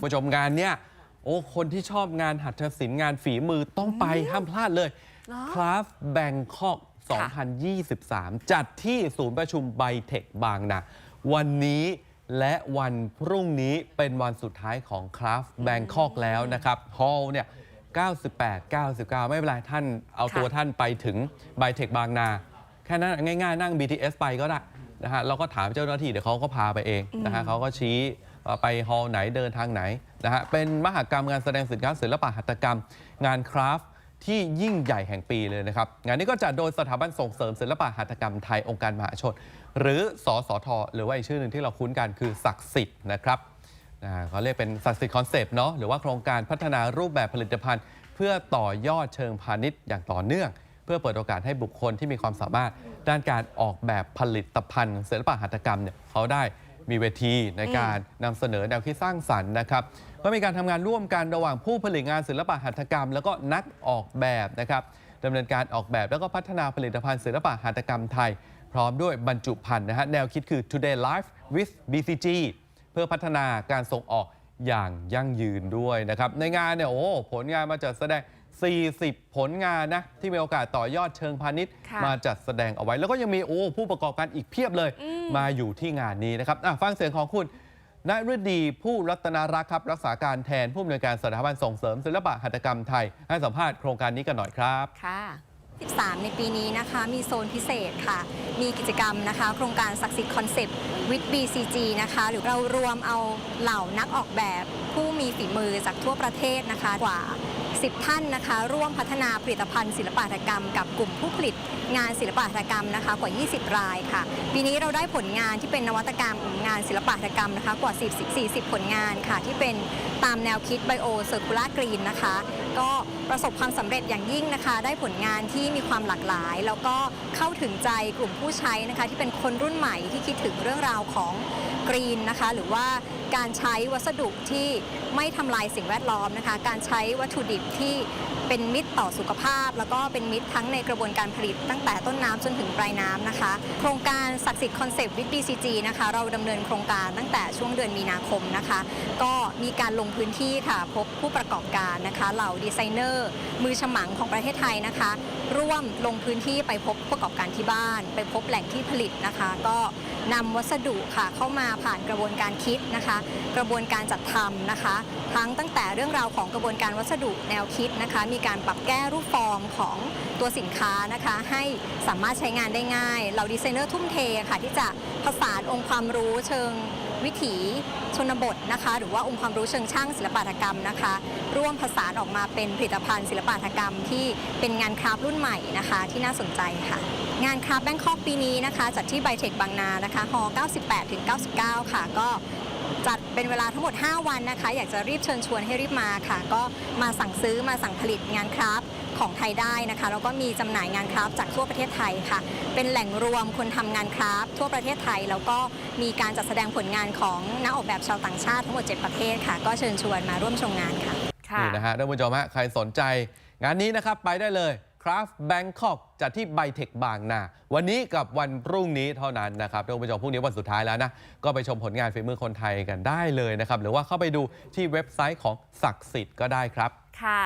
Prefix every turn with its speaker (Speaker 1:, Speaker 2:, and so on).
Speaker 1: คุณผู้ชมงานเนี้ยโอ้คนที่ชอบงานหัตถศิลป์งานฝีมือต้องไปห้ามพลาดเลย
Speaker 2: เหรอ
Speaker 1: คราฟแบงคอก
Speaker 2: ค่ะ
Speaker 1: 2023 จัดที่ศูนย์ประชุมไบเทคบางนาวันนี้และวันพรุ่งนี้เป็นวันสุดท้ายของคราฟแบงคอกแล้วนะครับฮอลเนี่ย98 99 ไม่เป็นไรท่านเอา
Speaker 2: ค่ะ
Speaker 1: ตัวท่านไปถึงไบเทคบางนา แค่นั้นง่ายๆ นั่ง BTS ไปก็ได้นะฮะเราก็ถามเจ้าหน้าที่เดี๋ยวเขาก็พาไปเองนะฮะเขาก็ชี้เอ่อ ไปฮอล์ไหนเดินทางไหนนะฮะเป็นมหกรรมงานแสดงสินค้าศิลปะหัตถกรรม งานคราฟที่ยิ่งใหญ่แห่งปีเลยนะครับ งานนี้ก็จัดโดยสถาบันส่งเสริมศิลปะหัตถกรรมไทยองค์การมหาชน หรือสอสอทหรือว่าอีกชื่อหนึ่งที่เราคุ้นกันคือศักดิ์สิทธิ์นะครับอ่าเขาเรียกเป็นสั c สิ t คอนเซปต์เนาะหรือว่าโครงการพัฒนารูปแบบผลิตภัณฑ์ เพื่อต่อยอดเชิงพาณิชย์อย่างต่อเนื่อง เพื่อเปิดโอกาสให้บุคคลที่มีความสามารถ ด้านการออกแบบผลิตภัณฑ์ศิลปะหัตถกรรมเนี่ยเขาได้ มีเวทีในการนำเสนอแนวคิดสร้างสรรค์นะครับ ก็มีการทำงานร่วมกันระหว่างผู้ผลิตงานศิลปะหัตถกรรม แล้วก็นักออกแบบนะครับดำเนินการออกแบบแล้วก็พัฒนาผลิตภัณฑ์ศิลปะหัตถกรรมไทย พร้อมด้วยบรรจุภัณฑ์นะฮะแนวคิดคือ Today Life with BCG เพื่อพัฒนาการส่งออก อย่างยั่งยืนด้วยนะครับ ในงานเนี่ยโอ้ผลงานมาจัดแสดง 40 ผลงานนะที่มีโอกาสต่อยอดเชิงพาณิชย์
Speaker 2: ค่ะ
Speaker 1: มาจัดแสดงเอาไว้ แล้วก็ยังมีโอ้ผู้ประกอบการอีกเพียบเลยมาอยู่ที่งานนี้นะครับอะฟังเสียงของคุณนฤดีผู้รัตนารักษ์ครับ รักษาการแทนผู้อำนวยการสถาบันส่งเสริมศิลปะหัตถกรรมไทย ให้สัมภาษณ์โครงการนี้กันหน่อยครับ
Speaker 2: ค่ะ
Speaker 3: 13 ในปีนี้นะคะมีโซนพิเศษค่ะ มีกิจกรรมนะคะ โครงการศักดิ์สิทธิ์คอนเซปต์วิด BCG นะคะ หรือเรารวมเอาเหล่านักออกแบบผู้มีฝีมือจากทั่วประเทศนะคะกว่า 10 ท่านนะคะ ร่วมพัฒนาผลิตภัณฑ์ศิลปะหัตถกรรมกับกลุ่มผู้ผลิตงานศิลปะหัตถกรรมนะคะกว่า 20 รายค่ะ ปีนี้เราได้ผลงานที่เป็นนวัตกรรมงานศิลปะหัตถกรรมนะคะกว่า40 40 ผลงานค่ะ ที่เป็นตามแนวคิด Bio Circular Green นะคะ ก็ประสบความสำเร็จอย่างยิ่งนะคะ ได้ผลงานที่มีความหลากหลาย แล้วก็เข้าถึงใจกลุ่มผู้ใช้นะคะ ที่เป็นคนรุ่นใหม่ที่คิดถึงเรื่องราวของกรีนนะคะ หรือว่า การใช้วัสดุที่ไม่ทำลายสิ่งแวดล้อมนะคะ การใช้วัตถุดิบที่เป็นมิตรต่อสุขภาพ แล้วก็เป็นมิตรทั้งในกระบวนการผลิตตั้งแต่ต้นน้ำจนถึงปลายน้ำนะคะ โครงการศักดิ์สิทธิ์คอนเซปต์วิด BCG นะคะเราดำเนินโครงการตั้งแต่ช่วงเดือนมีนาคมนะคะ ก็มีการลงพื้นที่ค่ะพบผู้ประกอบการนะคะเหล่าดีไซเนอร์ มือฉมังของประเทศไทยนะคะ ร่วมลงพื้นที่ไปพบผู้ประกอบการที่บ้าน ไปพบแหล่งที่ผลิตนะคะ ก็นำวัสดุค่ะเข้ามาผ่านกระบวนการคิดนะคะกระบวนการจัดทำนะคะ ทั้งตั้งแต่เรื่องราวของกระบวนการวัสดุแนวคิดนะคะ มีการปรับแก้รูปฟอร์มของตัวสินค้านะคะ ให้สามารถใช้งานได้ง่าย เราดีไซเนอร์ทุ่มเทค่ะ ที่จะผสานองค์ความรู้เชิงวิถีชนบทนะคะ หรือว่าองค์ความรู้เชิงช่างศิลปหัตถกรรมนะคะ ร่วมผสานออกมาเป็นผลิตภัณฑ์ศิลปหัตถกรรม ที่เป็นงานคราฟต์รุ่นใหม่นะคะ ที่น่าสนใจค่ะ งานคราฟต์แบงคอกปีนี้นะคะจัดที่ไบเทคบางนานะคะฮ98ถึง99 ค่ะ ก็ จัดเป็นเวลาทั้งหมด 5 วันนะคะ อยากจะรีบเชิญชวนให้รีบมาค่ะ ก็มาสั่งซื้อมาสั่งผลิตงานคราฟต์ของไทยได้นะคะ แล้วก็มีจำหน่ายงานคราฟต์จากทั่วประเทศไทยค่ะ เป็นแหล่งรวมคนทำงานคราฟต์ทั่วประเทศไทย แล้วก็มีการจัดแสดงผลงานของนักออกแบบชาวต่างชาติทั้งหมด 7 ประเทศค่ะ ก็เชิญชวนมาร่วมชมงานค่ะ
Speaker 2: ค่ะ
Speaker 1: นี่นะฮะท่านผู้ชมฮะใครสนใจงานนี้นะครับไปได้เลย คราฟแบงคอกจัดที่ไบเทคบางนา วันนี้กับวันพรุ่งนี้เท่านั้นนะครับท่านผู้ชมพรุ่งนี้วันสุดท้ายแล้วนะ ก็ไปชมผลงานฝีมือคนไทยกันได้เลยนะครับ หรือว่าเข้าไปดูที่เว็บไซต์ของศักดิ์สิทธิ์ก็ได้ครับ
Speaker 2: ค่ะ